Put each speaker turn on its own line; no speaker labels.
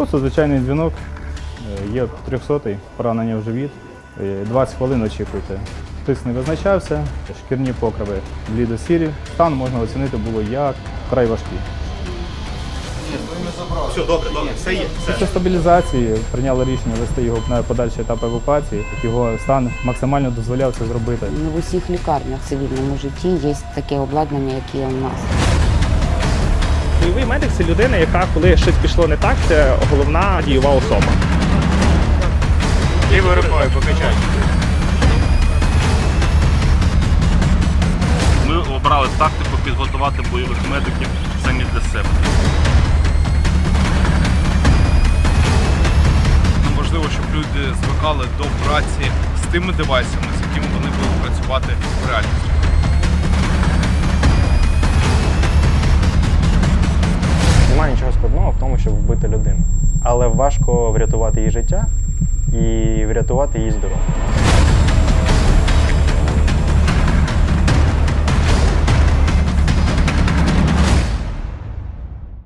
Просто звичайний дзвінок. Е, Є 300-й, поранення в живіт. Е, 20 хвилин очікуйте. Тиск не визначався, шкірні покриви блідо-сірі. Стан можна оцінити було як вкрай важкий.
Все, добре, добре, все є. Все.
Після стабілізації прийняли рішення вести його на подальший етап евакуації. Його стан максимально дозволяв це зробити.
Не в усіх лікарнях в цивільному житті є таке обладнання, яке у нас.
Бойовий медик це людина, яка, коли щось пішло не так, це головна дієва особа.
Лівою рукою покачай.
Ми обрали тактику підготувати бойових медиків самі для себе.
Нам важливо, щоб люди звикали до праці з тими девайсами, з якими вони будуть працювати в реальності.
Складного в тому, щоб вбити людину. Але важко врятувати її життя і врятувати її здоров'я.